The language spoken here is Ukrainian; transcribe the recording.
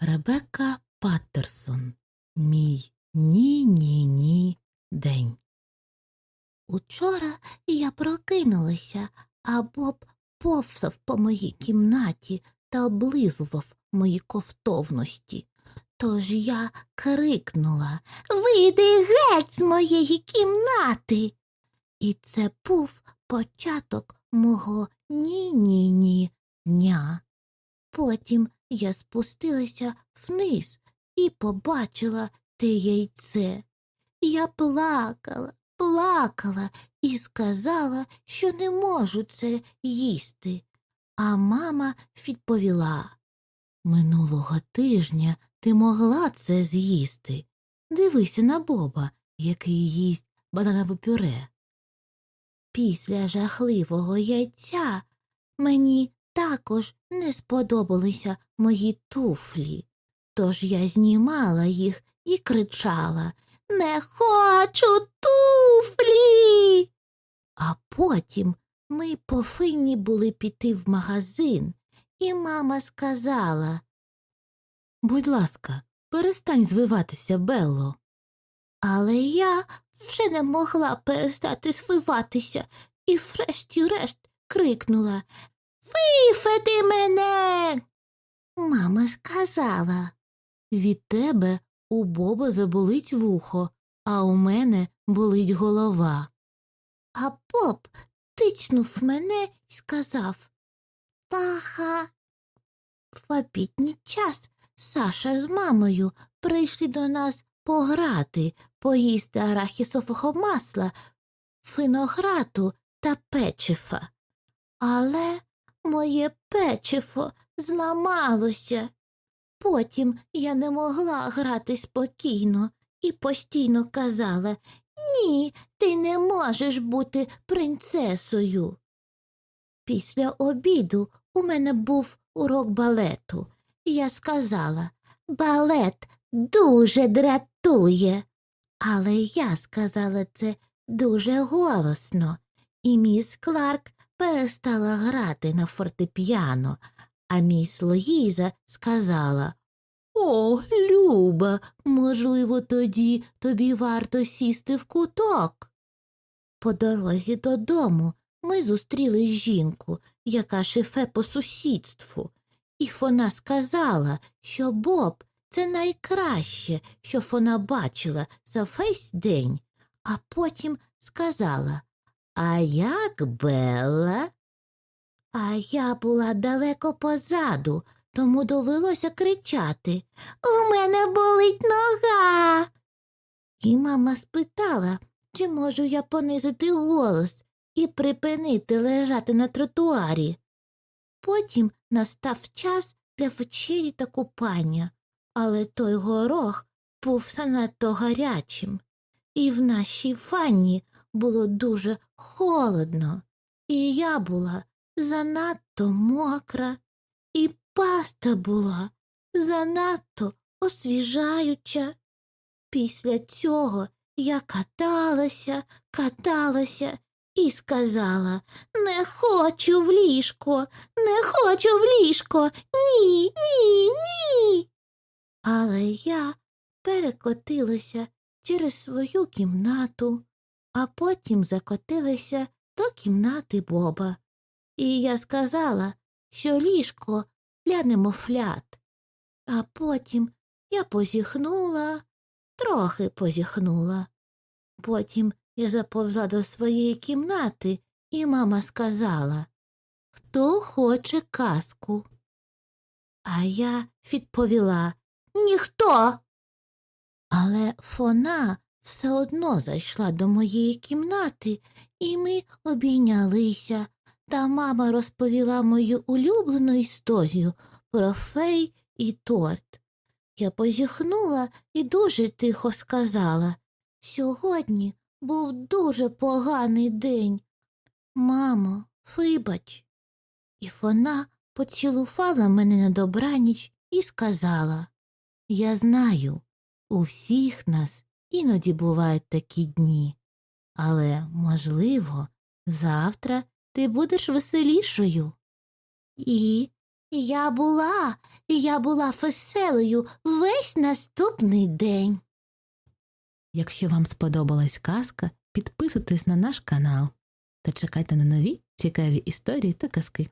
Ребекка Паттерсон. Мій ні-ні-ні день. Учора я прокинулася, а Боб повсав по моїй кімнаті та облизував мої ковтовності. Тож я крикнула Вийди геть з моєї кімнати. І це був початок мого дня. Потім я спустилася вниз і побачила те яйце. Я плакала, плакала і сказала, що не можу це їсти. А мама відповіла Минулого тижня ти могла це з'їсти. Дивися на Боба, який їсть бананове пюре. після жахливого яйця мені також не сподобалися мої туфлі. Тож я знімала їх і кричала Не хочу туфлі. А потім ми повинні були піти в магазин, і мама сказала Будь ласка, перестань звиватися, Белло. Але я вже не могла перестати свиватися і врешті-решт крикнула Вифеди мене. Мама сказала, Від тебе у Боба заболить вухо, а у мене болить голова. а Боб тичнув мене і сказав Паха. В обідній час Саша з мамою прийшли до нас пограти, поїсти арахісового масла, винограду та печива. Але моє печиво зламалося. Потім я не могла грати спокійно і постійно казала Ні, ти не можеш бути принцесою. Після обіду у мене був урок балету, я сказала балет дуже дратує. Але я сказала це дуже голосно, і міс Кларк перестала грати на фортепіано, а міс Лоїза сказала О, Люба, можливо, тоді тобі варто сісти в куток. По дорозі додому ми зустріли жінку, яка шифе по сусідству, і вона сказала, що Боб це найкраще, що вона бачила за весь день, а потім сказала А як Белла? А я була далеко позаду, тому довелося кричати У мене болить нога. І мама спитала, чи можу я понизити голос і припинити лежати на тротуарі. Потім настав час для вечері та купання, але той горох був занадто гарячим, і в нашій ванні було дуже холодно, і я була занадто мокра, і паста була занадто освіжаюча. Після цього я каталася, каталася і сказала Не хочу в ліжко, не хочу в ліжко. Ні, ні, ні. Але я перекотилася через свою кімнату, а потім закотилася до кімнати Боба. І я сказала, що ліжко для немовлят. А потім я позіхнула, трохи позіхнула. Потім я заповзла до своєї кімнати, і мама сказала Хто хоче казку? А я відповіла Ніхто. Але вона все одно зайшла до моєї кімнати, і ми обійнялися, та мама розповіла мою улюблену історію про фей і торт. Я позіхнула і дуже тихо сказала Сьогодні був дуже поганий день. Мамо, вибач. І вона поцілувала мене на добраніч і сказала Я знаю, у всіх нас іноді бувають такі дні, але, можливо, завтра ти будеш веселішою. І Я була, я була веселою весь наступний день. Якщо вам сподобалась казка, підписуйтесь на наш канал та чекайте на нові цікаві історії та казки.